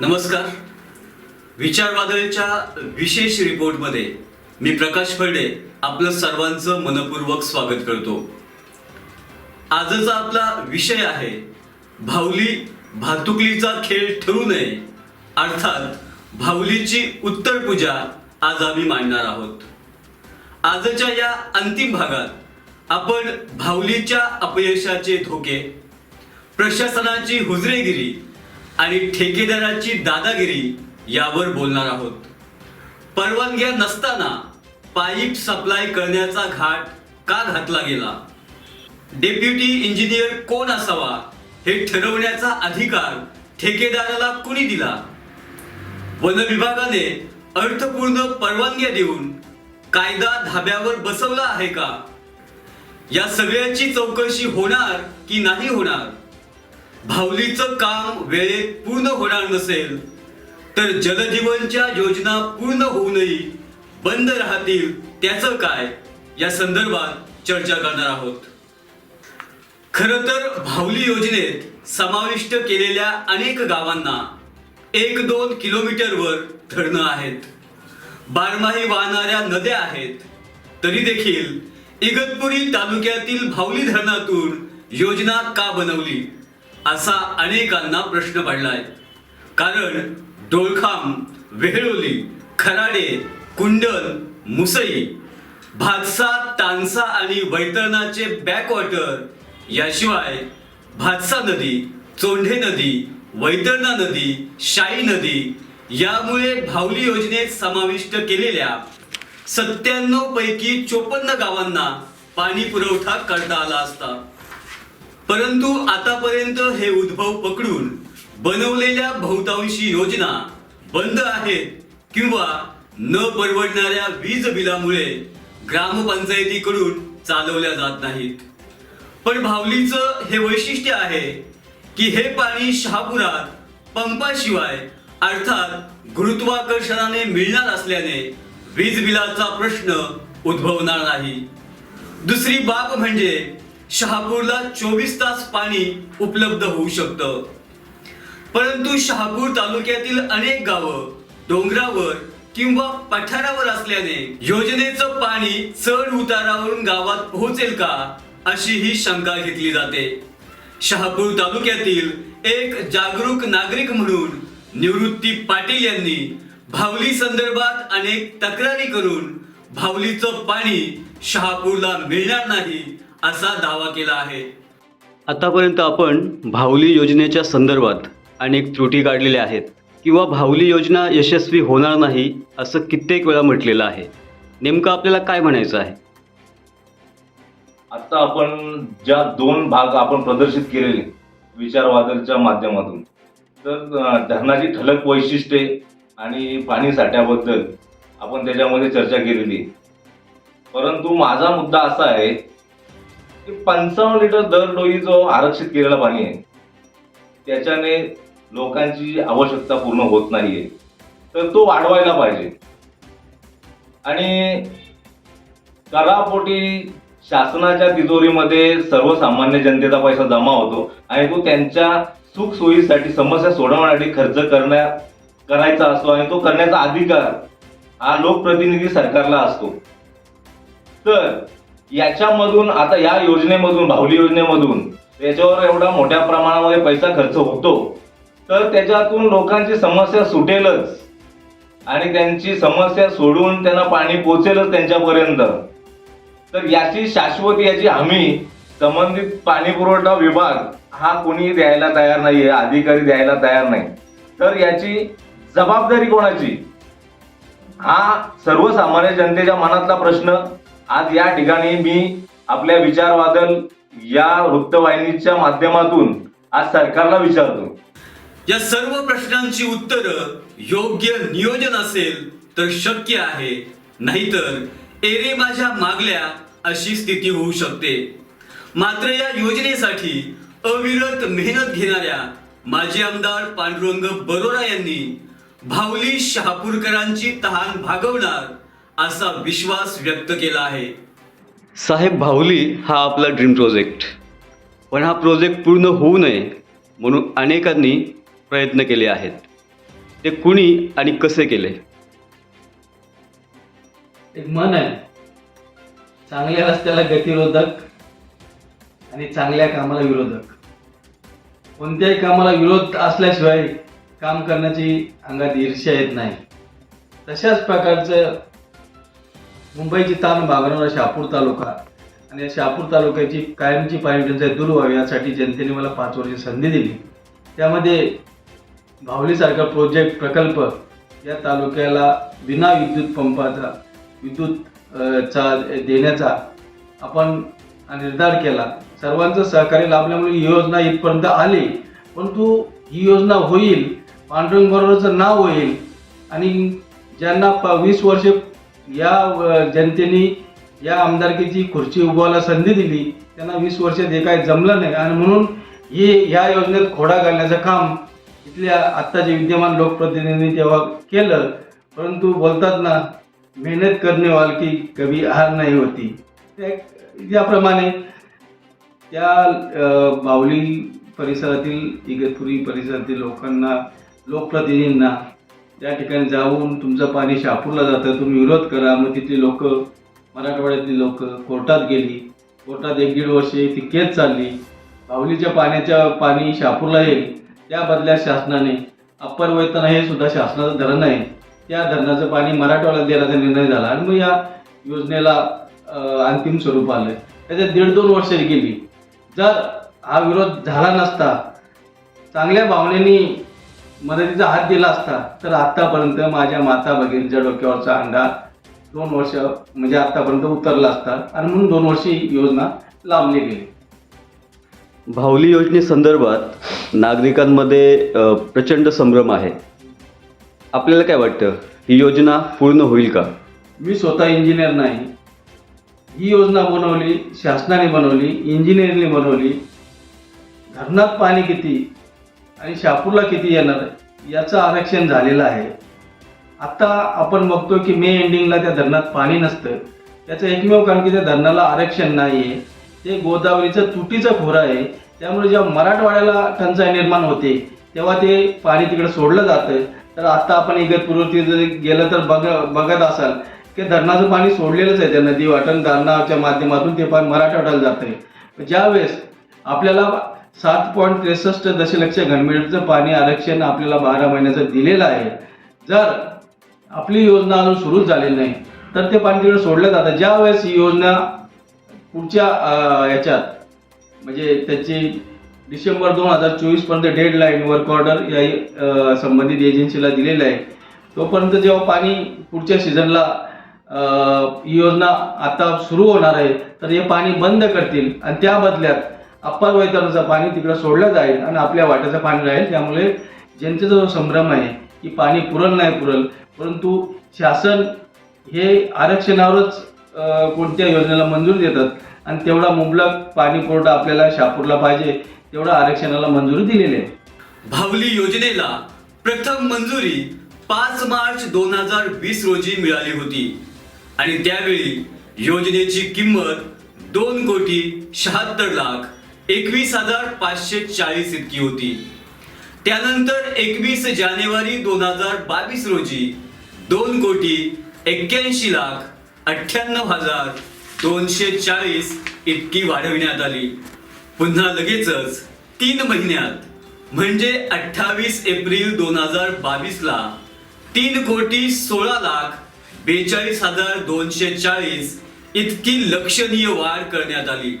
नमस्कार. विचारवादळच्या विशेष रिपोर्टमध्ये मी प्रकाश फर्डे आपलं सर्वांचं मनपूर्वक स्वागत करतो. आजचा आपला विषय आहे भावली भातुकलीचा खेळ ठरू नये. अर्थात भावलीची उत्तर पूजा आज आम्ही मांडणार आहोत. आजच्या या अंतिम भागात आपण भावलीच्या अपयशाचे धोके प्रशासनाची हुजरेगिरी आणि ठेकेदाराची दादागिरी यावर बोलणार आहोत. परवानग्या नसताना पाईप सप्लाय करण्याचा घाट का घातला गेला? डेप्युटी इंजिनियर कोण असावा हे ठरवण्याचा अधिकार ठेकेदाराला कुणी दिला? वन विभागाने अर्थपूर्ण परवानग्या देऊन कायदा धाब्यावर बसवला आहे का? या सगळ्याची चौकशी होणार की नाही होणार? भावलीचं काम वेळेत पूर्ण होणार नसेल तर जलजीवनच्या योजना पूर्ण होऊनही बंद राहतील त्याचं काय? या संदर्भात चर्चा करणार आहोत. खर तर भावली योजनेत समाविष्ट केलेल्या अनेक गावांना एक दोन किलोमीटरवर धरणं आहेत. बारमाही वाहणाऱ्या नद्या आहेत. तरी देखील इगतपुरी तालुक्यातील भावली धरणातून योजना का बनवली? असा अनेकांना प्रश्न पडला आहे. कारण डोळखाम वेहळोली खराडे कुंडल मुसई भातसा तानसा आणि वैतरणाचे बॅकवॉटर याशिवाय भातसा नदी चोंढे नदी वैतरणा नदी शाई नदी यामुळे भावली योजनेत समाविष्ट केलेल्या सत्त्याण्णव पैकी चोपन्न गावांना पाणी पुरवठा करता आला असता. परंतु आतापर्यंत हे उद्भव पकडून बनवलेल्या बहुतांशी योजना बंद आहेत किंवा न परवडणाऱ्या वीज बिलामुळे ग्रामपंचायतीकडून चालवल्या जात नाहीत. पण भावलीचं हे वैशिष्ट्य आहे की हे पाणी शहापुरात पंपाशिवाय अर्थात गुरुत्वाकर्षणाने मिळणार असल्याने वीज बिलाचा प्रश्न उद्भवणार नाही. दुसरी बाब म्हणजे शहापूरला चोवीस तास पाणी उपलब्ध होऊ शकतं. परंतु शहापूर तालुक्यातील अनेक गावं डोंगरावर किंवा पठारावर असल्याने योजनेचं पाणी चढ उतारावरून गावात पोहोचेल का अशी ही शंका घेतली जाते. शहापूर तालुक्यातील एक जागरूक नागरिक म्हणून निवृत्ती पाटील यांनी भावली संदर्भात अनेक तक्रारी करून भावलीचं पाणी शहापूरला मिळणार नाही असा दावा केला आहे. आतापर्यंत आपण भावली योजनेच्या संदर्भात अनेक त्रुटी काढलेल्या आहेत किंवा भावली योजना यशस्वी होणार नाही असं कित्येक वेळा म्हटलेलं आहे. नेमकं आपल्याला काय म्हणायचं आहे? आता आपण ज्या दोन भाग आपण प्रदर्शित केलेले विचारवादळच्या माध्यमातून तर धरणाची ठळक वैशिष्ट्ये आणि पाणी साठ्याबद्दल आपण त्याच्यामध्ये चर्चा केलेली. परंतु माझा मुद्दा असा आहे पंचावन्न लिटर दर डोई जो आरक्षित केलेला पाणी आहे त्याच्याने लोकांची आवश्यकता पूर्ण होत नाहीये तर तो वाढवायला पाहिजे. आणि करापोटी शासनाच्या तिजोरीमध्ये सर्वसामान्य जनतेचा पैसा जमा होतो आणि तो त्यांच्या सुख सोयीसाठी समस्या सोडवण्यासाठी खर्च करण्या करायचा असतो आणि तो करण्याचा अधिकार हा लोकप्रतिनिधी सरकारला असतो. तर याच्यामधून आता या योजनेमधून भावली योजनेमधून त्याच्यावर एवढा मोठ्या प्रमाणामध्ये पैसा खर्च होतो. तर त्याच्यातून लोकांची समस्या सुटेलच. आणि त्यांची समस्या सोडून त्यांना पाणी पोचेलच त्यांच्यापर्यंत. तर याची शाश्वत याची हमी संबंधित पाणी पुरवठा विभाग हा कोणी द्यायला तयार नाहीये अधिकारी द्यायला तयार नाही. तर याची जबाबदारी कोणाची? हा सर्वसामान्य जनतेच्या मनातला प्रश्न. आज या ठिकाणी मी आपल्या विचारवादल या वृत्तवाहिनीच्या माध्यमातून आज सरकारला विचारतो. या सर्व प्रश्नांची उत्तरं योग्य नियोजन असेल तर शक्य आहे. नाहीतर एरे माझ्या मागल्या अशी स्थिती होऊ शकते. मात्र या योजनेसाठी अविरत मेहनत घेणाऱ्या माजी आमदार पांडुरंग बरोरा यांनी भावली शहापूरकरांची तहान भागवणार असा विश्वास व्यक्त केला आहे. साहेब भावली हा आपला ड्रीम प्रोजेक्ट पण हा प्रोजेक्ट पूर्ण होऊ नये म्हणून अनेकांनी प्रयत्न केले आहेत. ते कुणी आणि कसे केले? एक मन आहे. चांगल्या रस्त्याला गतिरोधक आणि चांगल्या कामाला विरोधक. कोणत्याही कामाला विरोध असल्याशिवाय काम करण्याची अंगात ईर्ष्या येत नाही. तशाच प्रकारचं मुंबईची ताण भागवणारा शहापूर तालुका. आणि या शहापूर तालुक्याची कायमची पाणी टंचाई दूर व्हावी यासाठी जनतेने मला पाच वर्ष संधी दिली. त्यामध्ये भावलीसारखा प्रोजेक्ट प्रकल्प या तालुक्याला विना विद्युत पंपाचा विद्युत चा देण्याचा आपण निर्धार केला. सर्वांचं सहकार्य लाभल्यामुळे ही योजना इथपर्यंत आली. परंतु ही योजना होईल पांडुरंग बरोबरचं नाव होईल आणि ज्यांना प वीस वर्षे या जनतेने या आमदारकीची खुर्ची उभवायला संधी दिली. त्यांना वीस वर्ष जे काय जमलं नाही. आणि म्हणून हे ह्या योजनेत खोडा घालण्याचं काम इथल्या आत्ताचे विद्यमान लोकप्रतिनिधींनी तेव्हा केलं परंतु बोलतात ना मेहनत करणे वालकी कभी हार नाही होती. त्याप्रमाणे त्या बावली परिसरातील इगतपुरी परिसरातील लोकांना लोकप्रतिनिधींना त्या ठिकाणी जाऊन तुमचं पाणी शापूरला जातं. तुम्ही विरोध करा. मग तिथली लोक मराठवाड्यातली लोक कोर्टात गेली. कोर्टात एक दीड वर्षे ती केस चालली. बावलीच्या पाण्याच्या पाणी शापूरला येईल. त्या बदल्यात शासनाने अप्पर वेतन हे सुद्धा शासनाचं धरण आहे. त्या धरणाचं पाणी मराठवाड्यात देण्याचा निर्णय झाला. आणि मग या योजनेला अंतिम स्वरूप आलं त्याच्यात दीड दोन वर्ष गेली. जर हा विरोध झाला नसता चांगल्या भावनेनी मदतीचा हात दिला असता तर आतापर्यंत माझ्या माता भगिनीच्या डोक्यावरचा अंडा दोन वर्ष म्हणजे आतापर्यंत उतरला असता आणि म्हणून दोन वर्षी ही योजना लावली गेली. भावली योजनेसंदर्भात नागरिकांमध्ये प्रचंड संभ्रम आहे. आपल्याला काय वाटतं? ही योजना पूर्ण होईल का? मी स्वतः इंजिनियर नाही. ही योजना बनवली शासनाने बनवली इंजिनिअरने बनवली. धरणात पाणी किती? आणि शापूरला किती येणार याचं आरक्षण झालेलं आहे. आता आपण बघतो की मे एंडिंगला त्या धरणात पाणी नसतं. त्याचं एकमेव कारण की त्या धरणाला आरक्षण नाही आहे ते गोदावरीचं तुटीचं खोरं आहे. त्यामुळे जेव्हा मराठवाड्याला टंचाई निर्माण होते तेव्हा ते पाणी तिकडे सोडलं जातं. तर आता आपण इगतपूर्वती जर गेलं तर बघ बघत असाल की धरणाचं पाणी सोडलेलंच आहे त्या नदी वाटण धरणाच्या माध्यमातून ते पाणी मराठवाड्याला जातं ज्यावेळेस आपल्याला सात पॉईंट त्रेसष्ट दशलक्ष घनमीटरचं पाणी आरक्षण आपल्याला बारा महिन्याचं दिलेलं आहे. जर आपली योजना अजून सुरूच झालेली नाही तर ते पाणी तिकडे सोडलं जातं. ज्यावेळेस ही योजना पुढच्या याच्यात म्हणजे त्याची डिसेंबर दोन हजार चोवीसपर्यंत डेडलाईन वर्क ऑर्डर या संबंधित एजन्सीला दिलेलं आहे. तोपर्यंत जेव्हा पाणी पुढच्या सीझनला ही योजना आता सुरू होणार आहे तर हे पाणी बंद करतील. आणि त्या बदल्यात अप्पर वैतरणाचं पाणी तिकडं सोडलं जाईल आणि आपल्या वाट्याचं पाणी राहील. त्यामुळे जनतेचा जो संभ्रम आहे की पाणी पुरल नाही पुरल परंतु शासन हे आरक्षणावरच कोणत्या योजनेला मंजुरी देतात आणि तेवढा मुबलक पाणी पुरवठा आपल्याला शापूरला पाहिजे तेवढा आरक्षणाला मंजुरी दिलेली आहे. भावली योजनेला प्रथम मंजुरी पाच मार्च दोन हजार वीस रोजी मिळाली होती. आणि त्यावेळी योजनेची किंमत दोन कोटी शहात्तर लाख एकवीस हजार पाचशे चाळीस इतकी होती. त्यानंतर एकवीस जानेवारी दोन हजार बावीस रोजी दोन कोटी एक्क्याऐंशी लाख अठ्ठ्याण्णव हजार दोनशे चाळीस इतकी वाढविण्यात आली. पुन्हा लगेचच तीन महिन्यात म्हणजे अठ्ठावीस एप्रिल दोन हजार बावीसला तीन कोटी सोळा लाख बेचाळीस हजार दोनशे चाळीस इतकी लक्षणीय वाढ करण्यात आली.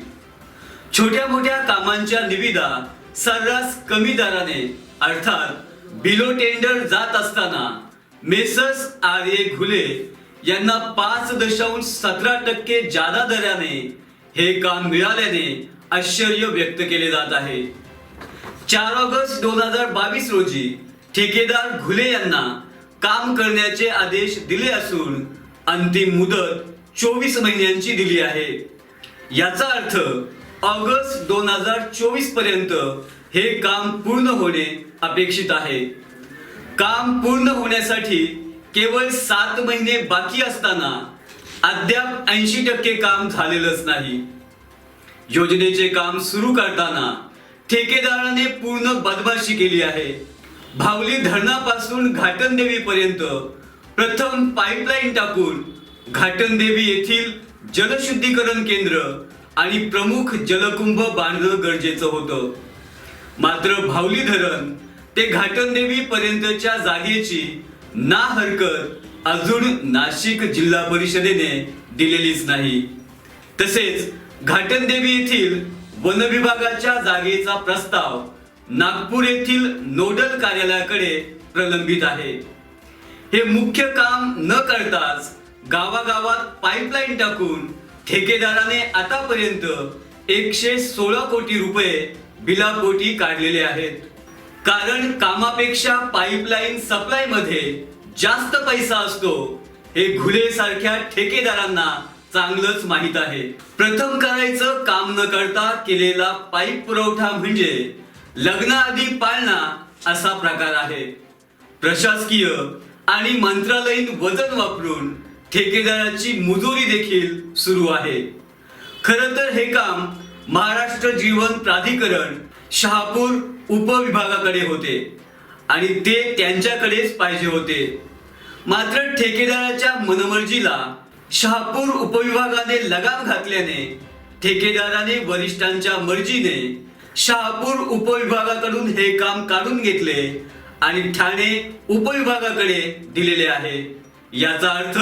छोट्या मोठ्या कामांच्या निविदा सर्रास कमी दराने अर्थात बिलो टेंडर जात असताना मेसर्स आर ए घुले यांना पाच दशांश सतरा टक्के जादा दराने हे काम मिळाल्याने आश्चर्य व्यक्त केले जात आहे. चार ऑगस्ट दोन हजार बावीस रोजी ठेकेदार घुले यांना काम करण्याचे आदेश दिले असून अंतिम मुदत चोवीस महिन्यांची दिली आहे. याचा अर्थ ऑगस्ट दोन हजार चोवीसपर्यंत हे काम पूर्ण होणे अपेक्षित आहे. काम पूर्ण होण्यासाठी केवळ सात महिने बाकी असताना अद्याप ऐंशी टक्के काम झालेलंच नाही. योजनेचे काम सुरू करताना ठेकेदाराने पूर्ण बदमाशी केली आहे. भावली धरणापासून घाटनदेवीपर्यंत प्रथम पाईपलाईन टाकून घाटनदेवी येथील जलशुद्धीकरण केंद्र आणि प्रमुख जलकुंभ बांधणं गरजेचं होतं. मात्र भावली धरण ते घाटनदेवी पर्यंतच्या जागेची ना हरकत अजून नाशिक जिल्हा परिषदेने दिलेलीच नाही. तसेच घाटनदेवी येथील वन विभागाच्या जागेचा प्रस्ताव नागपूर येथील नोडल कार्यालयाकडे प्रलंबित आहे. हे मुख्य काम न करताच गावागावात पाईपलाईन टाकून ठेकेदाराने आतापर्यंत एकशे सोळा कोटी रुपये बिलापोटी काढलेले आहेत. कारण कामापेक्षा पाईपलाईन सप्लायमध्ये जास्त पैसा असतो हे घुले सारख्या ठेकेदारांना चांगलंच माहीत आहे. प्रथम करायचं काम न करता केलेला पाईप पुरवठा म्हणजे लग्नाआधी पाळणा असा प्रकार आहे. प्रशासकीय आणि मंत्रालयीन वजन वापरून ठेकेदाराची मुजोरी देखील सुरू आहे. खर तर हे काम महाराष्ट्र जीवन प्राधिकरण शहापूर उपविभागाकडे होते आणि ते त्यांच्याकडेच पाहिजे होते. मात्र ठेकेदाराच्या मनमर्जीला शहापूर उपविभागाने लगाम घातल्याने ठेकेदाराने वरिष्ठांच्या मर्जीने शहापूर उपविभागाकडून हे काम काढून घेतले आणि ठाणे उपविभागाकडे दिलेले आहे. याचा अर्थ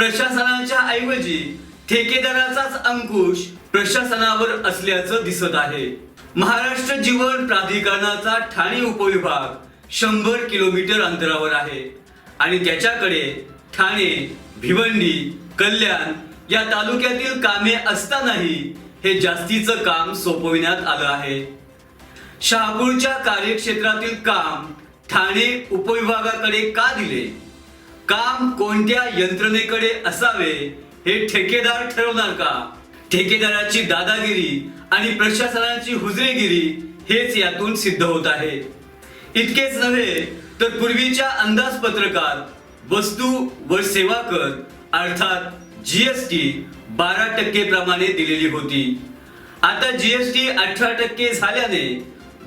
प्रशासनाच्या ऐवजी ठेकेदाराचाच अंकुश प्रशासनावर असल्याचं दिसत आहे. महाराष्ट्र जीवन प्राधिकरणाचा ठाणे उपविभाग शंभर किलोमीटर अंतरावर आहे. आणि त्याच्याकडे ठाणे भिवंडी कल्याण या तालुक्यातील कामे असतानाही हे जास्तीचं काम सोपविण्यात आलं आहे. शहापूरच्या कार्यक्षेत्रातील काम ठाणे उपविभागाकडे का दिले? काम कोणत्या यंत्रणेकडे असावे हे ठेकेदार ठरवणार का? ठेकेदाराची दादागिरी आणि प्रशासनाची हुजरेगिरी हेच यातून सिद्ध होत आहे. इतकेच नव्हे तर पूर्वीच्या अंदाजपत्रकात वस्तू व सेवा कर अर्थात जीएसटी बारा टक्के प्रमाणे दिलेली होती. आता जीएसटी अठरा टक्के झाल्याने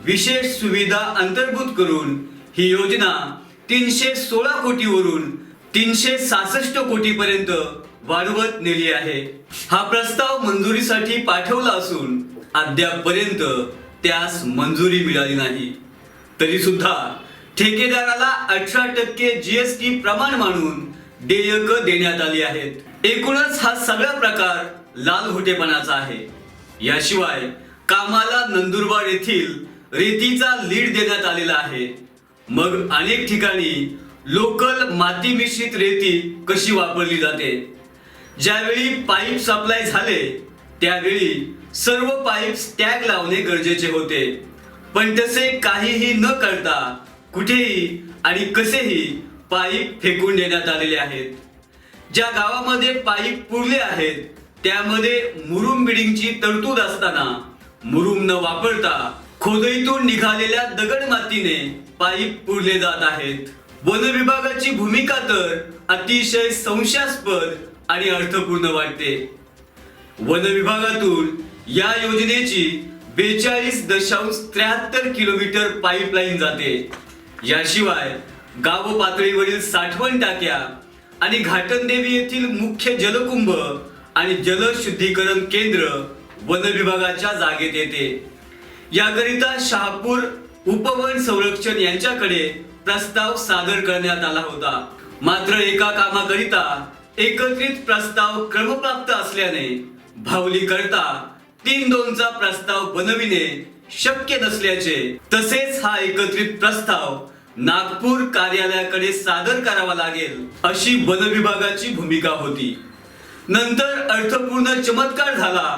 विशेष सुविधा अंतर्भूत करून ही योजना तीनशे सोळा कोटीवरून तीनशे सहासष्ट कोटी पर्यंत वाढवत नेली आहे. हा प्रस्ताव मंजुरीसाठी पाठवला असून अद्यापपर्यंत त्यास मंजुरी मिळाली नाही. तरी सुद्धा ठेकेदाराला अठरा टक्के जीएसटी प्रमाण मानून देयक देण्यात आली आहेत. एकूणच हा सगळा प्रकार लाल होटेपणाचा आहे. याशिवाय कामाला नंदुरबार येथील रेतीचा लीड देण्यात आलेला आहे. मग अनेक ठिकाणी लोकल माती मिश्रित रेती कशी वापरली जाते? ज्यावेळी पाईप सप्लाय झाले त्यावेळी सर्व पाईप टॅग लावणे गरजेचे होते. पण तसे काहीही न करता कुठेही आणि कसेही पाईप फेकून देण्यात आलेले आहेत. ज्या गावामध्ये पाईप पुरले आहेत त्यामध्ये मुरुम बिडिंगची तरतूद असताना मुरुम न वापरता खोदईतून निघालेल्या दगड मातीने पाईप पुरले जात आहेत. वन विभागाची भूमिका तर अतिशय संशयास्पद आणि अर्थपूर्ण वाटते. वन विभागातून या योजनेची बेचाळीस दशांश त्र्याहत्तर किलोमीटर पाईपलाईन जाते. याशिवाय गाव पातळीवरील साठवण टाक्या आणि घाटनदेवी येथील मुख्य जलकुंभ आणि जलशुद्धीकरण केंद्र वन विभागाच्या जागेत येते. याकरिता शहापूर उपवन संरक्षण यांच्याकडे प्रस्ताव सादर करण्यात आला होता. मात्र एका कामाकरिता एकत्रित प्रस्ताव क्रमप्राप्त असल्याने भावली करता तीन दोनचा प्रस्ताव बनविणे शक्य नसल्याचे तसेच हा एकत्रित प्रस्ताव नागपूर कार्यालयाकडे सादर करावा लागेल अशी वन विभागाची भूमिका होती. नंतर अर्थपूर्ण चमत्कार झाला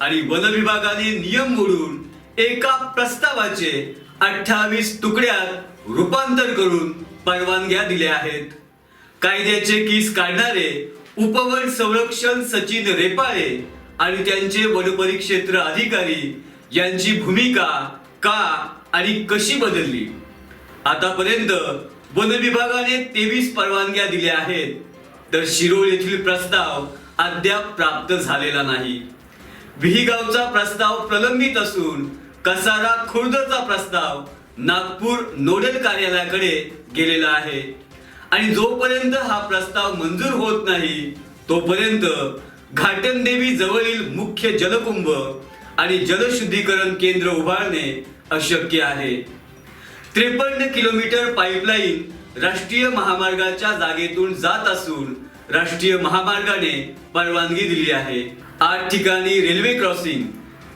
आणि वन विभागाने नियम मोडून एका प्रस्तावाचे अठ्ठावीस तुकड्यात रूपांतर करून परवानग्या दिल्या आहेत. कायद्याचे किस काढणारे उपवन संरक्षण सचिन रेपाळे आणि त्यांचे वनपरिक्षेत्र अधिकारी यांची भूमिका का आणि कशी बदलली? आतापर्यंत वन विभागाने तेवीस परवानग्या दिल्या आहेत. तर शिरोळ येथील प्रस्ताव अद्याप प्राप्त झालेला नाही. विहीगावचा प्रस्ताव प्रलंबित असून कसारा खुर्दचा प्रस्ताव नागपूर नोडल कार्यालयाकडे गेलेला आहे. आणि जोपर्यंत हा प्रस्ताव मंजूर होत नाही तोपर्यंत घाटनदेवी जवळील मुख्य जलकुंभ आणि जलशुद्धीकरण केंद्र उभारणे अशक्य आहे. त्रेपन्न किलोमीटर पाईपलाईन राष्ट्रीय महामार्गाच्या जागेतून जात असून राष्ट्रीय महामार्गाने परवानगी दिली आहे. आठ ठिकाणी रेल्वे क्रॉसिंग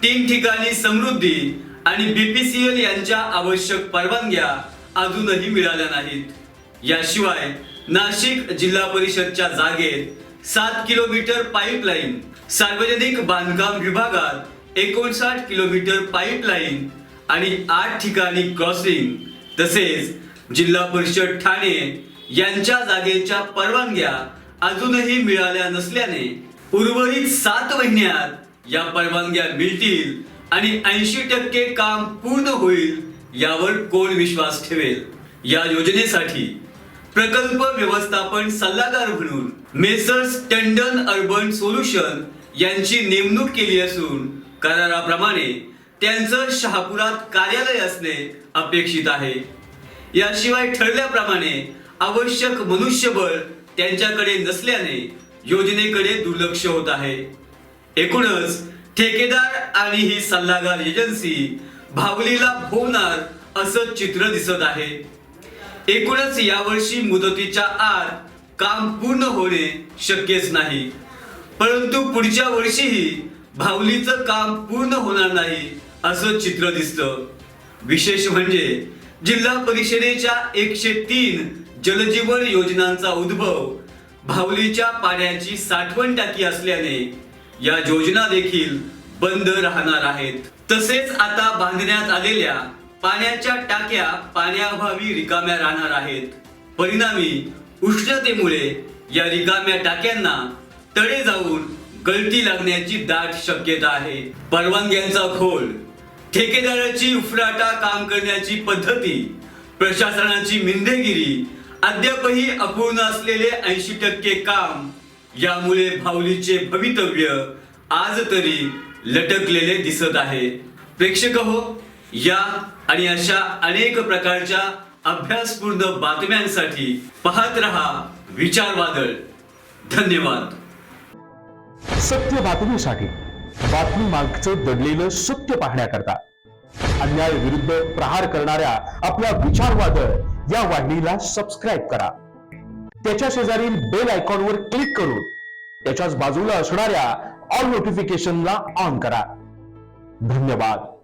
तीन ठिकाणी समृद्धी आणि बीपीसीएल यांच्या आवश्यक परवानग्या अजूनही मिळाल्या नाहीत. याशिवाय नाशिक जिल्हा परिषदच्या जागेत सात किलोमीटर पाईपलाईन सार्वजनिक बांधकाम विभागात एकोणसाठ किलोमीटर पाईपलाईन आणि आठ ठिकाणी क्रॉसिंग तसेच जिल्हा परिषद ठाणे यांच्या जागेच्या परवानग्या अजूनही मिळाल्या नसल्याने उर्वरित सात महिन्यात या परवानग्या मिळतील आणि ऐंशी टक्के काम पूर्ण होईल यावर कोण विश्वास ठेवेल? या योजनेसाठी प्रकल्प व्यवस्थापन सल्लागार म्हणून मेसर्स टंडन अर्बन सोल्युशन यांची नेमणूक केली असून कराराप्रमाणे त्यांचं शहापुरात कार्यालय असणे अपेक्षित आहे. याशिवाय ठरल्याप्रमाणे आवश्यक मनुष्यबळ त्यांच्याकडे नसल्याने योजनेकडे दुर्लक्ष होत आहे. एकूणच ठेकेदार आणि ही सल्लागार एजन्सी भावलीला भोवणार असं चित्र दिसत आहे. एकूणच यावर्षी मुदतीच्या आत काम पूर्ण होणे शक्यच नाही. परंतु पुढच्या वर्षीही भावलीचं काम पूर्ण होणार नाही असं चित्र दिसतं. विशेष म्हणजे जिल्हा परिषदेच्या एकशे तीन जलजीवन योजनांचा उद्भव भावलीच्या पाण्याची साठवण टाकी असल्याने या योजना देखील बंद राहणार आहेत. तसेच आता बांधण्यात आलेल्या पाण्याच्या टाक्या पाण्याअभावी रिकाम्या राहणार आहेत. परिणामी उष्णतेमुळे या रिकाम्या टाक्यांना तडे जाऊन गळती लागण्याची दाट शक्यता आहे. परवानग्यांचा खोल ठेकेदाराची उफराटा काम करण्याची पद्धती प्रशासनाची मिंदेगिरी अद्यापही अपूर्ण असलेले ऐंशी टक्के काम यामुळे भावलीचे भवितव्य आज तरी लटकलेले दिसत आहे. प्रेक्षक हो या आणि अशा अनेक प्रकारच्या अभ्यासपूर्ण बातम्यांसाठी पाहत रहा विचार वादळ. धन्यवाद. सत्य बातमीसाठी बातमी मागचं दडलेलं सत्य पाहण्याकरता अन्याय विरुद्ध प्रहार करणाऱ्या आपल्या विचारवादळ या वाहिनीला सबस्क्राईब करा. त्याच्या शेजारील बेल आयकॉनवर क्लिक करून त्याच्याच बाजूला असणाऱ्या ऑल नोटिफिकेशनला ऑन करा. धन्यवाद.